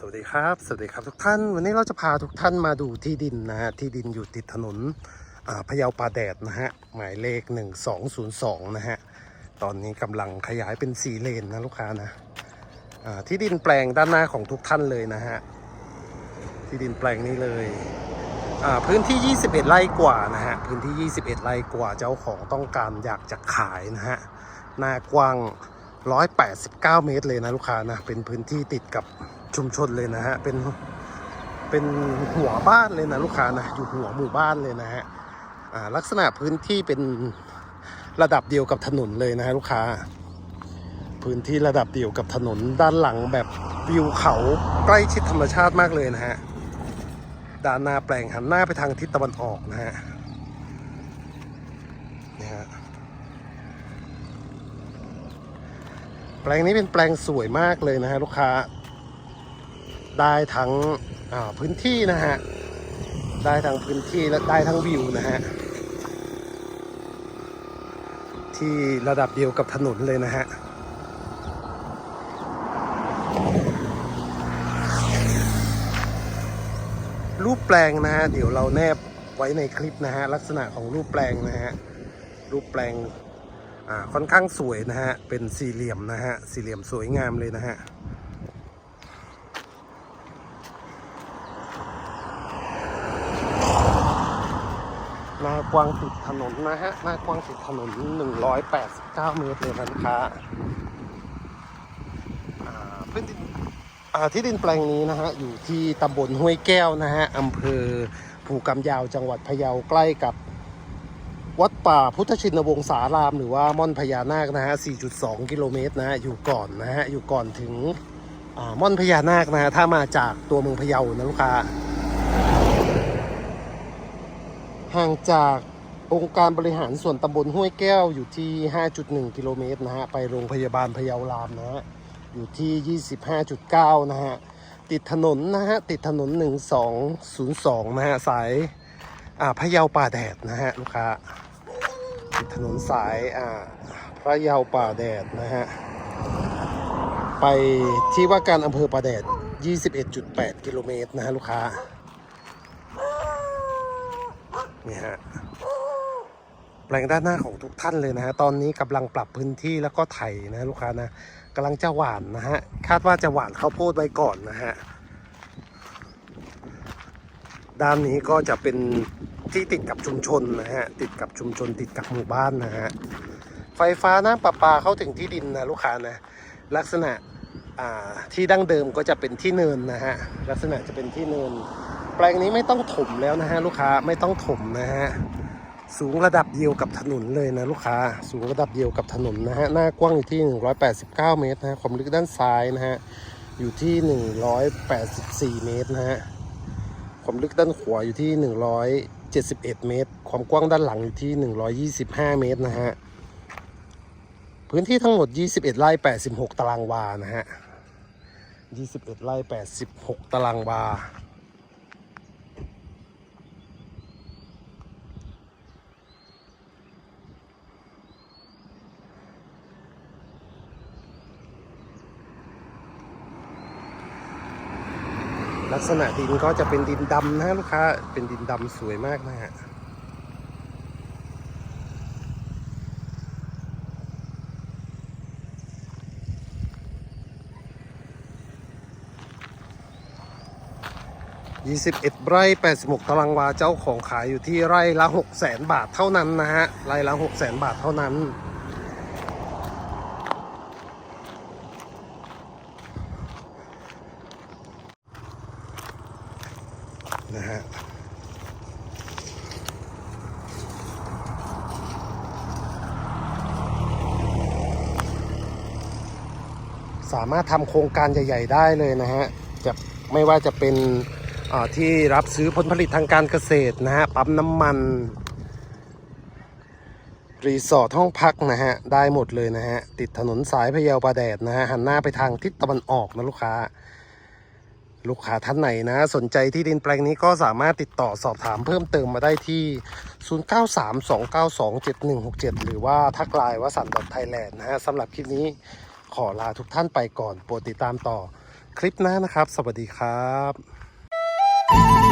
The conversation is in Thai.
สวัสดีครับ สวัสดีครับทุกท่าน วันนี้เราจะพาทุกท่านมาดูที่ดินนะฮะ ที่ดินอยู่ติดถนนพะเยาป่าแดดนะฮะ หมายเลข 1202 นะฮะ ตอนนี้กำลังขยายเป็นสีเลนนะลูกค้านะที่ดินแปลงด้านหน้าของทุกท่านเลยนะฮะ ที่ดินแปลงนี้เลยพื้นที่ 21 ไร่กว่านะฮะ พื้นที่ 21 ไร่กว่าเจ้าของต้องการอยากจะขายนะฮะ หน้ากว้าง 189 เมตรเลยนะลูกค้านะ เป็นพื้นที่ติดกับ ชุมชนเลยนะฮะ เป็น เป็นหัวบ้านเลยนะลูกค้านะ อยู่หัวหมู่บ้านเลยนะฮะอ่าลักษณะพื้นที่เป็นระดับเดียวกับถนนเลยนะฮะลูกค้า พื้นที่ระดับเดียวกับถนนด้านหลังแบบวิวเขาใกล้ชิดธรรมชาติมากเลยนะฮะ ด้านหน้าแปลงหันหน้าไปทางทิศตะวันออกนะฮะนี่ฮะแปลงนี้เป็นแปลงสวยมากเลยนะฮะลูกค้า ได้ทั้งพื้นที่นะฮะ ได้ทั้งพื้นที่และได้ทั้งวิวนะฮะ ที่ระดับเดียวกับถนนเลยนะฮะรูปแปลงนะฮะ เดี๋ยวเราแนบไว้ในคลิปนะฮะ ลักษณะของรูปแปลงนะฮะ รูปแปลงค่อนข้างสวยนะฮะ เป็นสี่เหลี่ยมนะฮะ สี่เหลี่ยมสวยงามเลยนะฮะ หน้า กว้างติดถนนนะฮะ หน้ากว้างติดถนน 189 เมตรเลยนะลูกค้าอ่าพื้นดินอ่าที่ดินแปลงนี้นะฮะ อยู่ที่ตำบลห้วยแก้วนะฮะอำเภอภูกำยาวจังหวัดพะเยาใกล้กับวัดป่าพุทธชินวงศาราม หรือว่าม่อนพญานาคนะฮะ 4.2 กิโลเมตรนะฮะ อยู่ก่อนนะฮะ อยู่ก่อนถึงม่อนพญานาคนะฮะ ถ้ามาจากตัวเมืองพะเยานะลูกค้า ห่างจากองค์การบริหารส่วนตำบลห้วยแก้วอยู่ที่ 5.1 กิโลเมตรนะฮะ ไปโรงพยาบาลพะเยารามนะฮะ อยู่ที่ 25.9 นะฮะ ติดถนนนะฮะ ติดถนน 1202 นะฮะ สายอ่าพะเยาป่าแดดนะฮะ ลูกค้า ติดถนนสายอ่าพระเยาป่าแดดนะฮะ ไปที่ว่าการอำเภอป่าแดด 21.8 กิโลเมตรนะฮะ ลูกค้า นี่ฮะแปลงด้านหน้าของทุกท่านเลยนะฮะตอนนี้กำลังปรับพื้นที่แล้วก็ไถนะลูกค้านะกำลังจะหว่านนะฮะคาดว่าจะหว่านข้าวโพดไว้ก่อนนะฮะด้านนี้ก็จะเป็นที่ติดกับชุมชนนะฮะติดกับชุมชนติดกับหมู่บ้านนะฮะไฟฟ้าน้ำประปาเข้าถึงที่ดินนะลูกค้านะลักษณะที่ดั้งเดิมก็จะเป็นที่เนินนะฮะลักษณะจะเป็นที่เนิน แปลงนี้ไม่ต้องถมแล้วนะฮะลูกค้าไม่ต้องถมนะฮะสูงระดับเดียวกับถนนเลยนะลูกค้า สูงระดับเดียวกับถนนนะฮะหน้ากว้างอยู่ที่ 189 เมตรนะฮะความลึกด้านซ้ายนะฮะอยู่ที่ 184 เมตรนะฮะความลึกด้านขวาอยู่ที่ 171 เมตร ความกว้างด้านหลังอยู่ที่ 125 เมตรนะฮะพื้นที่ทั้งหมด 21 ไร่ 86 ตารางวานะฮะ21 ไร่ 86 ตารางวา ลักษณะดินก็จะเป็นดินดำนะลูกค้า เป็นดินดำสวยมากนะฮะ21ไร่86ตารางวาเจ้าของขายอยู่ที่ไร่ละ6 0 0 0 0 0บาทเท่านั้นนะฮะ ไร่ละ6 0 0 0 0 0บาทเท่านั้น สามารถทำโครงการใหญ่ ๆ ได้เลยนะฮะจะไม่ว่าจะเป็นที่รับซื้อผลผลิตทางการเกษตรนะฮะปั๊มน้ำมันรีสอร์ทห้องพักนะฮะได้หมดเลยนะฮะติดถนนสายพะเยาปลาแดดนะฮะหันหน้าไปทางทิศตะวันออกนะลูกค้า ลูกค้าท่านไหนนะ สนใจที่ดินแปลงนี้ก็สามารถติดต่อสอบถามเพิ่มเติมมาได้ที่ 0932927167 หรือว่าทักไลน์วสันต์ไทยแลนด์นะฮะสำหรับคลิปนี้ ขอลาทุกท่านไปก่อน โปรดติดตามต่อคลิปหน้านะครับ สวัสดีครับ